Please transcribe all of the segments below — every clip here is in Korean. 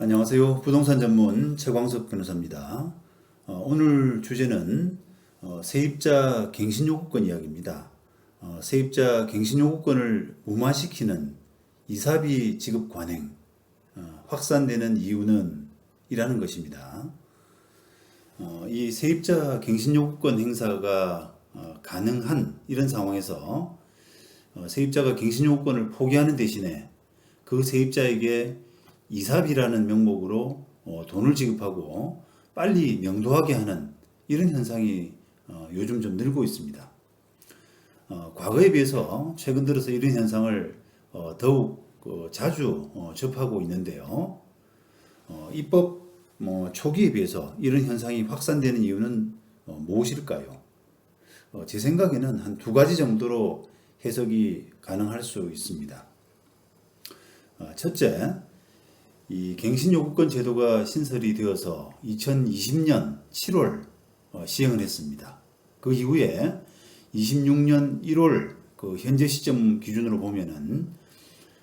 안녕하세요. 부동산 전문 최광석 변호사입니다. 어, 오늘 주제는 어, 세입자 갱신 요구권 이야기입니다. 어, 세입자 갱신 요구권을 무마시키는 이사비 지급 관행 어, 확산되는 이유는 이라는 것입니다. 어, 이 세입자 갱신 요구권 행사가 어, 가능한 이런 상황에서 어, 세입자가 갱신 요구권을 포기하는 대신에 그 세입자에게 이사비라는 명목으로 어, 돈을 지급하고 빨리 명도하게 하는 이런 현상이 어, 요즘 좀 늘고 있습니다. 어, 과거에 비해서 최근 들어서 이런 현상을 어, 더욱 어, 자주 어, 접하고 있는데요. 어, 입법 뭐, 초기에 비해서 이런 현상이 확산되는 이유는 어, 무엇일까요? 어, 제 생각에는 한 두 가지 정도로 해석이 가능할 수 있습니다. 어, 첫째, 이 갱신요구권 제도가 신설이 되어서 2020년 7월 어, 시행을 했습니다. 그 이후에 26년 1월 그 현재 시점 기준으로 보면은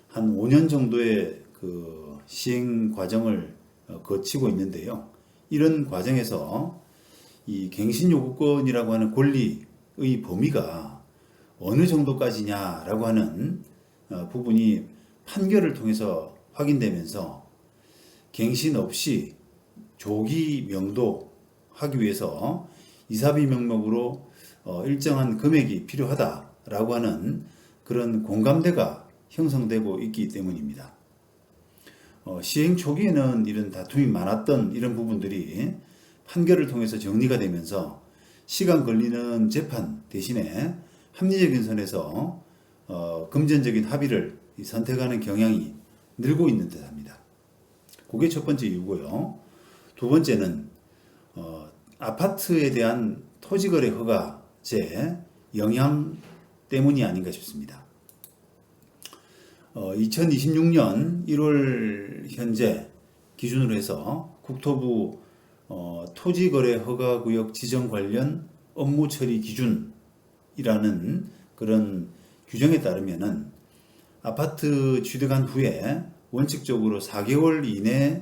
한 5년 정도의 그 시행 과정을 어, 거치고 있는데요. 이런 과정에서 이 갱신요구권이라고 하는 권리의 범위가 어느 정도까지냐라고 하는 어, 부분이 판결을 통해서 확인되면서 갱신 없이 조기 명도하기 위해서 이사비 명목으로 어, 일정한 금액이 필요하다라고 하는 그런 공감대가 형성되고 있기 때문입니다. 어, 시행 초기에는 이런 다툼이 많았던 이런 부분들이 판결을 통해서 정리가 되면서 시간 걸리는 재판 대신에 합리적인 선에서 어, 금전적인 합의를 선택하는 경향이 늘고 있는 듯합니다. 그게 첫 번째 이유고요. 두 번째는 어, 아파트에 대한 토지거래 허가제 영향 때문이 아닌가 싶습니다. 어, 2026년 1월 현재 기준으로 해서 국토부 어, 토지거래 허가구역 지정 관련 업무 처리 기준이라는 그런 규정에 따르면은 아파트 취득한 후에 원칙적으로 4개월 이내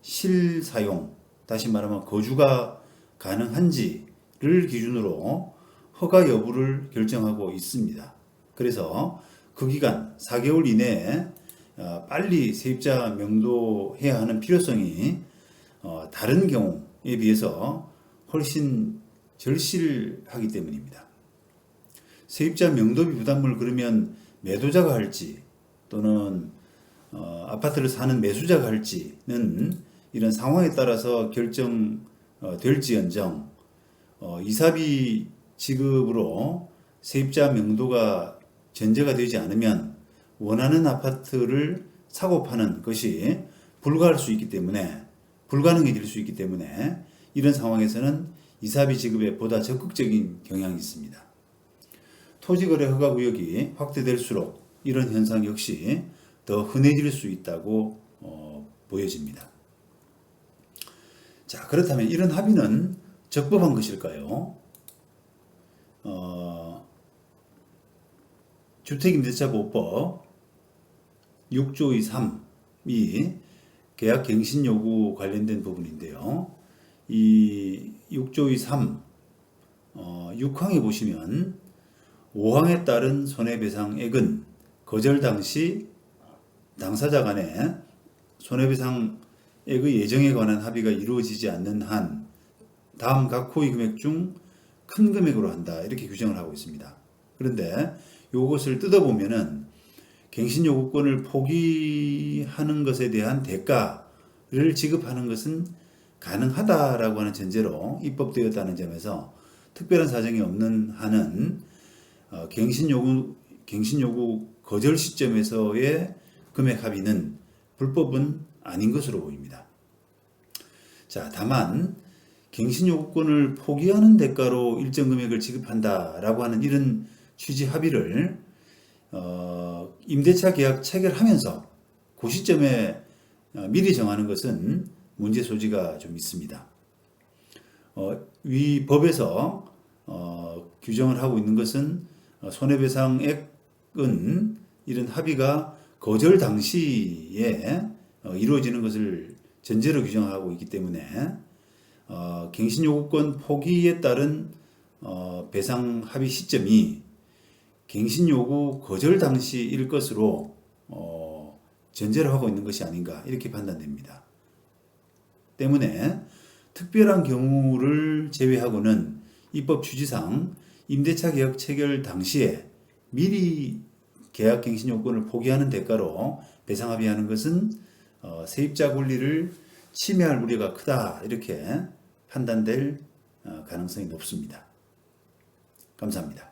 실사용, 다시 말하면 거주가 가능한지를 기준으로 허가 여부를 결정하고 있습니다. 그래서 그 기간 4개월 이내에 어, 빨리 세입자 명도해야 하는 필요성이 어, 다른 경우에 비해서 훨씬 절실하기 때문입니다. 세입자 명도비 부담을 그러면 매도자가 할지 또는 어, 아파트를 사는 매수자가 할지는 이런 상황에 따라서 결정될지언정 어, 이사비 지급으로 세입자 명도가 전제가 되지 않으면 원하는 아파트를 사고 파는 것이 불가할 수 있기 때문에 불가능해질 수 있기 때문에 이런 상황에서는 이사비 지급에 보다 적극적인 경향이 있습니다. 토지거래 허가 구역이 확대될수록 이런 현상 역시 더 흔해질 수 있다고 어, 보여집니다. 자 그렇다면 이런 합의는 적법한 것일까요? 어, 주택임대차보호법 6조 2 3이 계약 갱신 요구 관련된 부분인데요. 이 6조 2 3 어, 6항에 보시면 5항에 따른 손해배상액은 거절 당시 당사자 간에 손해배상액의 예정에 관한 합의가 이루어지지 않는 한 다음 각 호의 금액 중 큰 금액으로 한다 이렇게 규정을 하고 있습니다. 그런데 이것을 뜯어보면은 갱신 요구권을 포기하는 것에 대한 대가를 지급하는 것은 가능하다라고 하는 전제로 입법되었다는 점에서 특별한 사정이 없는 한은 어, 갱신 요구 갱신 요구 거절 시점에서의 금액 합의는 불법은 아닌 것으로 보입니다. 자, 다만 갱신 요구권을 포기하는 대가로 일정 금액을 지급한다라고 하는 이런 취지 합의를 어, 임대차 계약 체결하면서 그 시점에 어, 미리 정하는 것은 문제 소지가 좀 있습니다. 어, 위 법에서 어, 규정을 하고 있는 것은 어, 손해배상액은 이런 합의가 거절 당시에 어, 이루어지는 것을 전제로 규정하고 있기 때문에 어, 갱신 요구권 포기에 따른 어, 배상 합의 시점이 갱신 요구 거절 당시일 것으로 어, 전제를 하고 있는 것이 아닌가 이렇게 판단됩니다. 때문에 특별한 경우를 제외하고는 입법 취지상 임대차 계약 체결 당시에 미리 계약 갱신 요건을 포기하는 대가로 배상 합의하는 것은 어, 세입자 권리를 침해할 우려가 크다 이렇게 판단될 어, 가능성이 높습니다. 감사합니다.